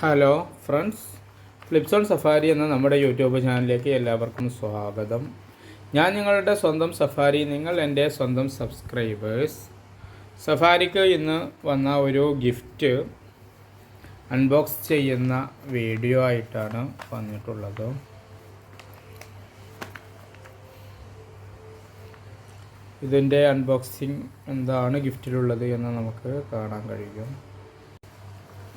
Hello friends ഫ്ലിപ്സോൺ safari എന്ന നമ്മുടെ YouTube ചാനലിലേക്ക് എല്ലാവർക്കും സ്വാഗതം. ഞാൻ നിങ്ങളുടെ സ്വന്തം സഫാരി നിങ്ങൾ എന്റെ സ്വന്തം സബ്സ്ക്രൈബേഴ്സ് സഫാരിക്ക് ഇന്ന് വന്ന ഒരു ഗിഫ്റ്റ് അൺബോക്സ് ചെയ്യുന്ന വീഡിയോ ആയിട്ടാണ് വന്നിട്ടുള്ളത്. ഇതിന്റെ അൺബോക്സിങ് എന്താണ് ഗിഫ്റ്റിലുള്ളത് എന്ന് നമുക്ക് കാണാൻ കഴിയും.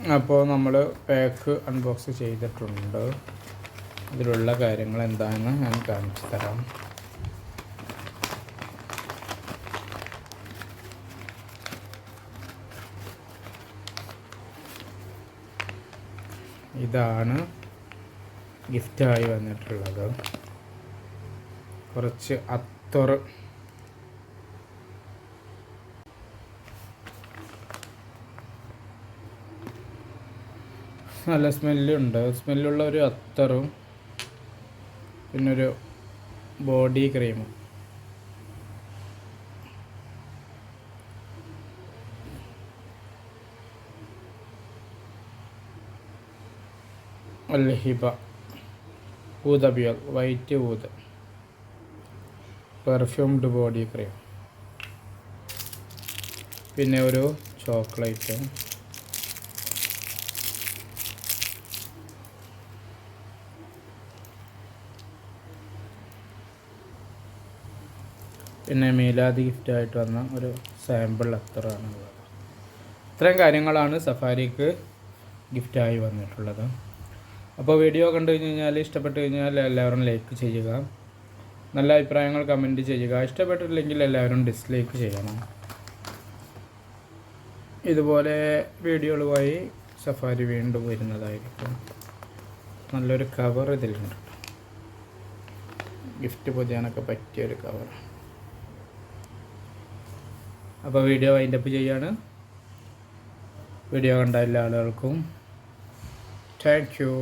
അപ്പോൾ നമ്മൾ പാക്ക് അൺബോക്സ് ചെയ്തിട്ടുണ്ട്. ഇതിലുള്ള കാര്യങ്ങൾ എന്താണെന്ന് ഞാൻ കാണിച്ചു തരാം. ഇതാണ് ഗിഫ്റ്റായി വന്നിട്ടുള്ളത്. കുറച്ച് അത്തറ് നല്ല സ്മെല്ലുണ്ട്. സ്മെല്ലുള്ള ഒരു അത്തറും പിന്നൊരു ബോഡി ക്രീമും. അൽഹിബ. ഊതബിയൽ വൈറ്റ് ഊത്. Perfumed body cream. പിന്നെ ഒരു ചോക്ലേറ്റ്. പിന്നെ ഗിഫ്റ്റ് ആയിട്ട് വന്ന ഒരു സാമ്പിൾ അത്രയാണ് ഇത്രയും കാര്യങ്ങളാണ് സഫാരിക്ക് ഗിഫ്റ്റായി വന്നിട്ടുള്ളത്. അപ്പോൾ വീഡിയോ കണ്ടു കഴിഞ്ഞാൽ ഇഷ്ടപ്പെട്ട് കഴിഞ്ഞാൽ എല്ലാവരും ലൈക്ക് ചെയ്യുക. നല്ല അഭിപ്രായങ്ങൾ കമന്റ് ചെയ്യുക. ഇഷ്ടപ്പെട്ടില്ലെങ്കിൽ എല്ലാവരും ഡിസ്ലൈക്ക് ചെയ്യണം. ഇതുപോലെ വീഡിയോകളുമായി സഫാരി വീണ്ടും വരുന്നതായിരിക്കും. നല്ലൊരു കവർ ഇതിലുണ്ട്. ഗിഫ്റ്റ് പൊതിയാനൊക്കെ പറ്റിയൊരു കവർ അപ്പോൾ വീഡിയോ വൈൻഡപ്പ് ചെയ്യാണ്. വീഡിയോ കണ്ട എല്ലാ ആളുകൾക്കും. Thank you